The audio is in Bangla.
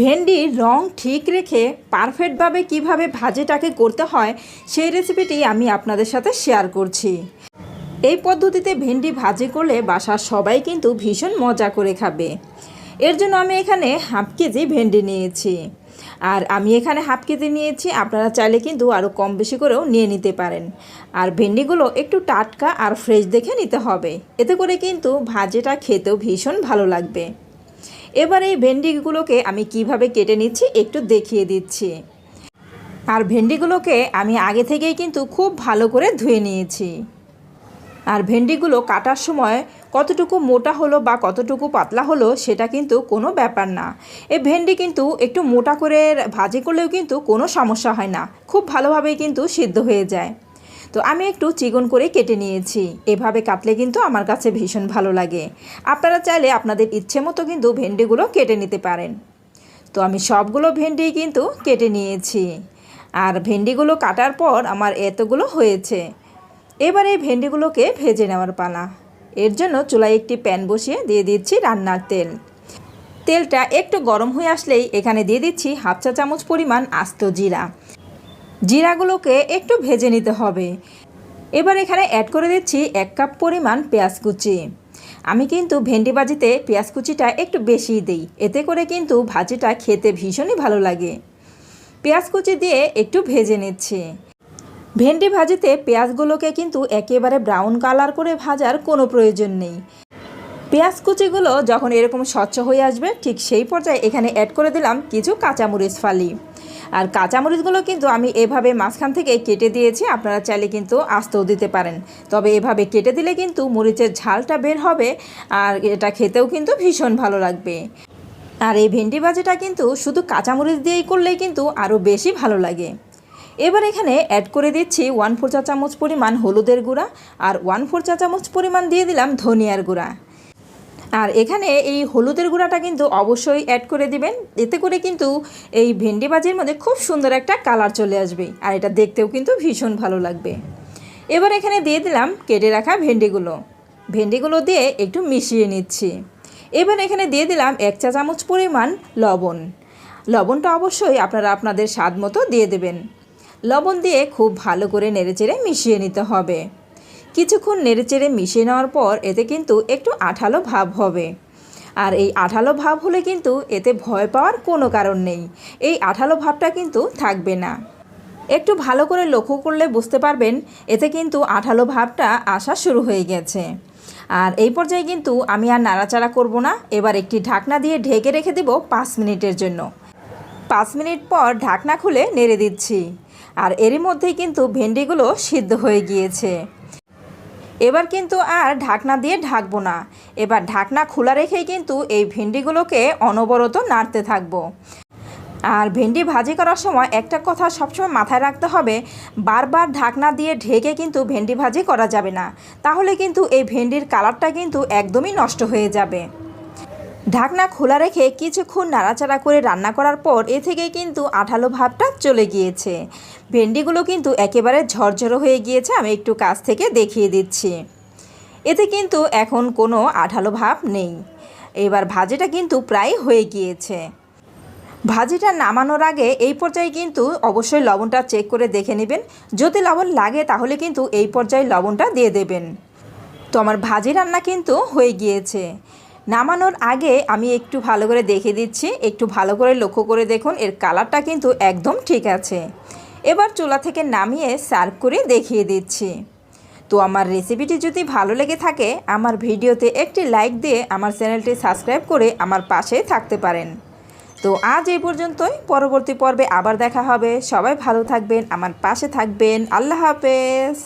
ভেন্ডির রং ঠিক রেখে পারফেক্টভাবে কীভাবে ভাজিটাকে করতে হয়, সেই রেসিপিটি আমি আপনাদের সাথে শেয়ার করছি। এই পদ্ধতিতে ভেন্ডি ভাজি করলে বাসার সবাই কিন্তু ভীষণ মজা করে খাবে। এর জন্য আমি এখানে হাফ কেজি ভেন্ডি নিয়েছি। আর আমি এখানে হাফ কেজি নিয়েছি, আপনারা চাইলে কিন্তু আরও কম বেশি করেও নিয়ে নিতে পারেন। আর ভেন্ডিগুলো একটু টাটকা আর ফ্রেশ দেখে নিতে হবে। এতে করে কিন্তু ভাজিটা খেতেও ভীষণ ভালো লাগবে। এবার এই ভেন্ডিগুলোকে আমি কীভাবে কেটে নিচ্ছি একটু দেখিয়ে দিচ্ছি। আর ভেন্ডিগুলোকে আমি আগে থেকেই কিন্তু খুব ভালো করে ধুয়ে নিয়েছি। আর ভেন্ডিগুলো কাটার সময় কতটুকু মোটা হলো বা কতটুকু পাতলা হলো সেটা কিন্তু কোনো ব্যাপার না। এই ভেন্ডি কিন্তু একটু মোটা করে ভাজি করলেও কিন্তু কোনো সমস্যা হয় না। খুব ভালোভাবেই কিন্তু সিদ্ধ হয়ে যায়। তো আমি একটু চিকন করে কেটে নিয়েছি। এভাবে কাটলে কিন্তু আমার কাছে ভীষণ ভালো লাগে। আপনারা চাইলে আপনাদের ইচ্ছে মতো কিন্তু ভেন্ডিগুলো কেটে নিতে পারেন। তো আমি সবগুলো ভেন্ডি কিন্তু কেটে নিয়েছি। আর ভেন্ডিগুলো কাটার পর আমার এতগুলো হয়েছে। এবার এই ভেন্ডিগুলোকে ভেজে নেওয়ার পালা। এর জন্য চুলায় একটি প্যান বসিয়ে দিয়ে দিচ্ছি রান্নার তেল। তেলটা একটু গরম হয়ে আসলেই এখানে দিয়ে দিচ্ছি হাফ চা চামচ পরিমাণ আস্ত জিরা। জিরাগুলোকে একটু ভেজে নিতে হবে। এবার এখানে অ্যাড করে দিচ্ছি এক কাপ পরিমাণ পেঁয়াজ কুচি। আমি কিন্তু ভেন্ডি ভাজিতে পেঁয়াজ কুচিটা একটু বেশি দিই। এতে করে কিন্তু ভাজিটা খেতে ভীষণই ভালো লাগে। পেঁয়াজ কুচি দিয়ে একটু ভেজে নিচ্ছি। ভেন্ডি ভাজিতে পেঁয়াজগুলোকে কিন্তু একেবারে ব্রাউন কালার করে ভাজার কোনো প্রয়োজন নেই। পেঁয়াজ কুচিগুলো যখন এরকম স্বচ্ছ হয়ে আসবে, ঠিক সেই পর্যায়ে এখানে অ্যাড করে দিলাম কিছু কাঁচামরিচ ফালি। আর কাঁচামরিচগুলো কিন্তু আমি এভাবে মাঝখান থেকে কেটে দিয়েছি, আপনারা চাইলে কিন্তু আস্তেও দিতে পারেন। তবে এভাবে কেটে দিলে কিন্তু মরিচের ঝালটা বের হবে, আর এটা খেতেও কিন্তু ভীষণ ভালো লাগবে। আর এই ভেন্ডি ভাজিটা কিন্তু শুধু কাঁচামরিচ দিয়েই করলেই কিন্তু আরও বেশি ভালো লাগে। এবার এখানে অ্যাড করে দিচ্ছি ওয়ান ফোর চা চামচ পরিমাণ হলুদের গুঁড়া, আর ওয়ান ফোর চা চামচ পরিমাণ দিয়ে দিলাম ধনিয়ার গুঁড়া। আর এখানে এই হলুদের গুঁড়াটা কিন্তু অবশ্যই অ্যাড করে দিবেন। এতে করে কিন্তু এই ভেন্ডি ভাজির মধ্যে খুব সুন্দর একটা কালার চলে আসবে আর এটা দেখতেও কিন্তু ভীষণ ভালো লাগবে। এবার এখানে দিয়ে দিলাম কেটে রাখা ভেন্ডিগুলো। ভেন্ডিগুলো দিয়ে একটু মিশিয়ে নিচ্ছি। এবার এখানে দিয়ে দিলাম এক চা চামচ পরিমাণ লবণ। লবণটা অবশ্যই আপনারা আপনাদের স্বাদ মতো দিয়ে দেবেন। লবণ দিয়ে খুব ভালো করে নেড়েচেড়ে মিশিয়ে নিতে হবে। কিছুক্ষণ নেড়েচেড়ে মিশিয়ে নেওয়ার পর এতে কিন্তু একটু আঠালো ভাব হবে। আর এই আঠালো ভাব হলে কিন্তু এতে ভয় পাওয়ার কোনো কারণ নেই। এই আঠালো ভাবটা কিন্তু থাকবে না। একটু ভালো করে লক্ষ্য করলে বুঝতে পারবেন, এতে কিন্তু আঠালো ভাবটা আসা শুরু হয়ে গেছে। আর এই পর্যায়ে কিন্তু আমি আর নাড়াচাড়া করব না। এবার একটি ঢাকনা দিয়ে ঢেকে রেখে দেব পাঁচ মিনিটের জন্য। পাঁচ মিনিট পর ঢাকনা খুলে নেড়ে দিচ্ছি। আর এরই মধ্যেই কিন্তু ভেন্ডিগুলো সিদ্ধ হয়ে গিয়েছে। এবার কিন্তু আর ঢাকনা দিয়ে ঢাকবো না। এবার ঢাকনা খোলা রেখেই কিন্তু এই ভেন্ডিগুলোকে অনবরত নাড়তে থাকব। আর ভেন্ডি ভাজি করার সময় একটা কথা সবসময় মাথায় রাখতে হবে, বারবার ঢাকনা দিয়ে ঢেকে কিন্তু ভেন্ডি ভাজি করা যাবে না। তাহলে কিন্তু এই ভেন্ডির কালারটা কিন্তু একদমই নষ্ট হয়ে যাবে। ঢাকনা খোলা রেখে কিছুক্ষণ নাড়াচাড়া করে রান্না করার পর এ থেকে কিন্তু আঠালো ভাবটা চলে গিয়েছে। ভেন্ডিগুলো কিন্তু একেবারে ঝরঝরো হয়ে গিয়েছে, আমি একটু কাছ থেকে দেখিয়ে দিচ্ছি। এতে কিন্তু এখন কোনো আঠালো ভাব নেই। এবার ভাজিটা কিন্তু প্রায় হয়ে গিয়েছে। ভাজিটা নামানোর আগে এই পর্যায়ে কিন্তু অবশ্যই লবণটা চেক করে দেখে নেবেন। যদি লবণ লাগে তাহলে কিন্তু এই পর্যায়ে লবণটা দিয়ে দেবেন। তো আমার ভাজি রান্না কিন্তু হয়ে গিয়েছে। নামানোর আগে আমি একটু ভালো করে দেখে দিচ্ছি, একটু ভালো করে লক্ষ্য করে দেখুন, এর কালারটা কিন্তু একদম ঠিক আছে। এবার চুলা থেকে নামিয়ে সার্ভ করে দেখিয়ে দিচ্ছি। তো আমার রেসিপিটি যদি ভালো লেগে থাকে, আমার ভিডিওতে একটি লাইক দিয়ে আমার চ্যানেলটি সাবস্ক্রাইব করে আমার পাশে থাকতে পারেন। তো আজ এই পর্যন্তই, পরবর্তী পর্বে আবার দেখা হবে। সবাই ভালো থাকবেন, আমার পাশে থাকবেন। আল্লাহ হাফেজ।